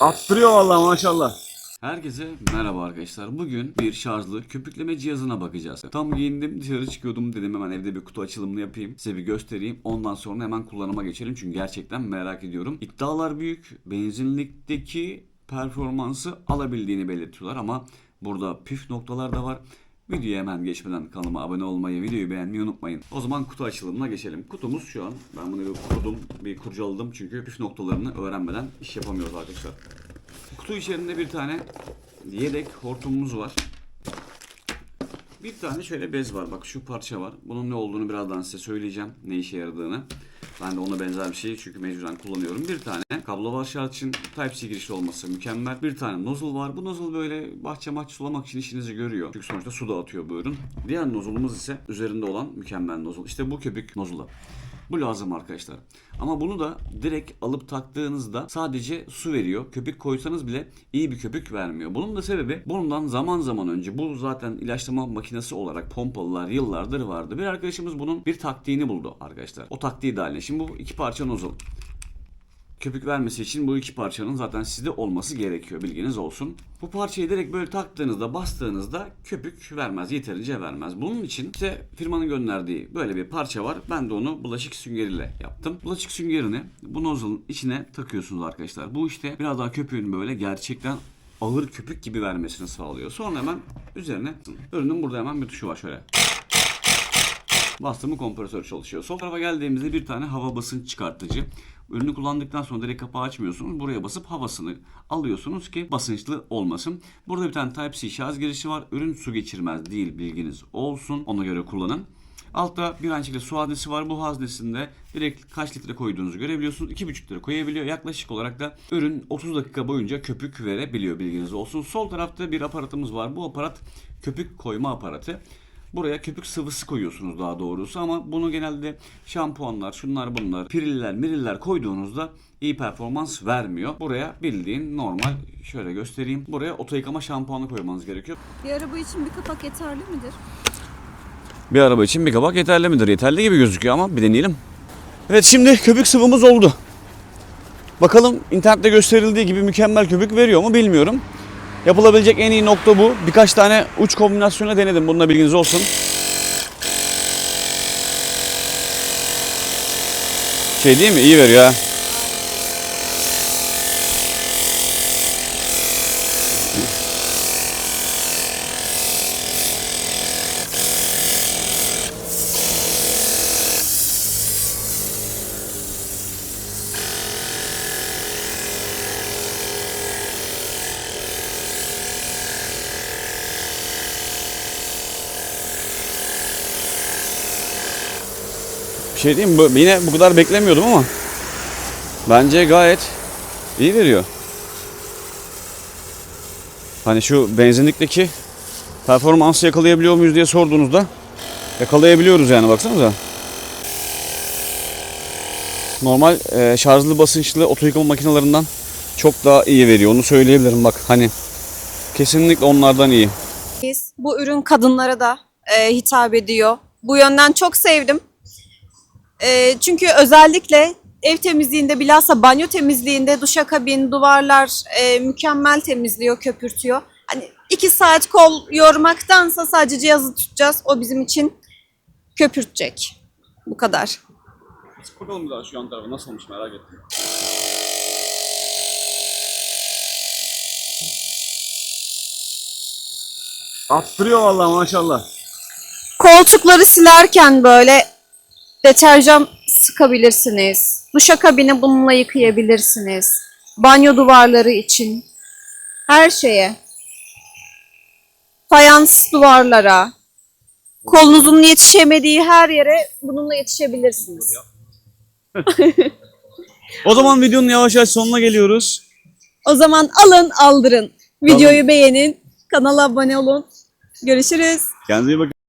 Attırıyor vallahi maşallah. Herkese merhaba arkadaşlar. Bugün bir şarjlı köpükleme cihazına bakacağız. Tam giyindim dışarı çıkıyordum dedim hemen evde bir kutu açılımını yapayım. Size bir göstereyim. Ondan sonra hemen kullanıma geçelim. Çünkü gerçekten merak ediyorum. İddialar büyük. Benzinlikteki performansı alabildiğini belirtiyorlar ama burada püf noktalar da var. Videoya hemen geçmeden kanalıma abone olmayı, videoyu beğenmeyi unutmayın. O zaman kutu açılımına geçelim. Kutumuz şu an. Ben bunu bir kurdum, bir kurcaladım çünkü püf noktalarını öğrenmeden iş yapamıyoruz arkadaşlar. Kutu içerisinde bir tane yedek hortumumuz var. Bir tane şöyle bez var. Bak şu parça var. Bunun ne olduğunu birazdan size söyleyeceğim. Ne işe yaradığını. Ben de ona benzer bir şey çünkü mecburen kullanıyorum. Bir tane kablo var şarj için Type-C girişli olması mükemmel. Bir tane nozzle var. Bu nozzle böyle bahçe maç sulamak için işinizi görüyor. Çünkü sonuçta su dağıtıyor bu ürün. Diğer nozzle'ımız ise üzerinde olan mükemmel nozzle. İşte bu köpük nozzle'ı. Bu lazım arkadaşlar. Ama bunu da direkt alıp taktığınızda sadece su veriyor. Köpük koysanız bile iyi bir köpük vermiyor. Bunun da sebebi bundan zaman zaman önce bu zaten ilaçlama makinesi olarak pompalılar yıllardır vardı. Bir arkadaşımız bunun bir taktiğini buldu arkadaşlar. O taktiği haline. Şimdi bu iki parça nozzle köpük vermesi için bu iki parçanın zaten sizde olması gerekiyor. Bilginiz olsun. Bu parçayı direkt böyle taktığınızda bastığınızda köpük vermez. Yeterince vermez. Bunun için işte firmanın gönderdiği böyle bir parça var. Ben de onu bulaşık süngeriyle yaptım. Bulaşık süngerini bu nozzle'ın içine takıyorsunuz arkadaşlar. Bu işte biraz daha köpüğün böyle gerçekten ağır köpük gibi vermesini sağlıyor. Sonra hemen üzerine ürünün burada hemen bir tuşu var şöyle. Bastığımı kompresör çalışıyor. Sol tarafa geldiğimizde bir tane hava basınç çıkartıcı. Ürünü kullandıktan sonra direkt kapağı açmıyorsunuz. Buraya basıp havasını alıyorsunuz ki basınçlı olmasın. Burada bir tane Type-C şarj girişi var. Ürün su geçirmez değil bilginiz olsun. Ona göre kullanın. Altta bir aynı şekilde su haznesi var. Bu haznesinde direkt kaç litre koyduğunuzu görebiliyorsunuz. 2,5 litre koyabiliyor. Yaklaşık olarak da ürün 30 dakika boyunca köpük verebiliyor bilginiz olsun. Sol tarafta bir aparatımız var. Bu aparat köpük koyma aparatı. Buraya köpük sıvısı koyuyorsunuz daha doğrusu ama bunu genelde şampuanlar, şunlar bunlar, piriller, miriller koyduğunuzda iyi performans vermiyor. Buraya bildiğin normal şöyle göstereyim. Buraya oto yıkama şampuanı koymanız gerekiyor. Bir araba için bir kapak yeterli midir? Bir araba için bir kabak yeterli midir? Yeterli gibi gözüküyor ama bir deneyelim. Evet şimdi köpük sıvımız oldu. Bakalım internette gösterildiği gibi mükemmel köpük veriyor mu bilmiyorum. Yapılabilecek en iyi nokta bu. Birkaç tane uç kombinasyonla denedim. Bununla bilginiz olsun. Şey değil mi? İyi veriyor ha. Bir şey diyeyim mi? Yine bu kadar beklemiyordum ama bence gayet iyi veriyor. Hani şu benzinlikteki performansı yakalayabiliyor muyuz diye sorduğunuzda yakalayabiliyoruz yani baksanıza. Normal e, şarjlı basınçlı oto yıkama makinelerinden çok daha iyi veriyor. Onu söyleyebilirim bak hani kesinlikle onlardan iyi. Biz, bu ürün kadınlara da e, hitap ediyor. Bu yönden çok sevdim. E, çünkü özellikle ev temizliğinde bilhassa banyo temizliğinde duşakabin, duvarlar e, mükemmel temizliyor, köpürtüyor. Hani iki saat kol yormaktansa sadece cihazı tutacağız. O bizim için köpürtecek. Bu kadar. Bakalım bir daha şu yan tarafa nasıl olmuş merak ettim. Attırıyor vallahi maşallah. Koltukları silerken böyle deterjan sıkabilirsiniz. Duşakabini bununla yıkayabilirsiniz. Banyo duvarları için. Her şeye. Fayans duvarlara. Kolunuzun yetişemediği her yere bununla yetişebilirsiniz. O zaman videonun yavaş yavaş sonuna geliyoruz. O zaman alın aldırın. Videoyu beğenin. Kanala abone olun. Görüşürüz. Kendinize iyi bakın.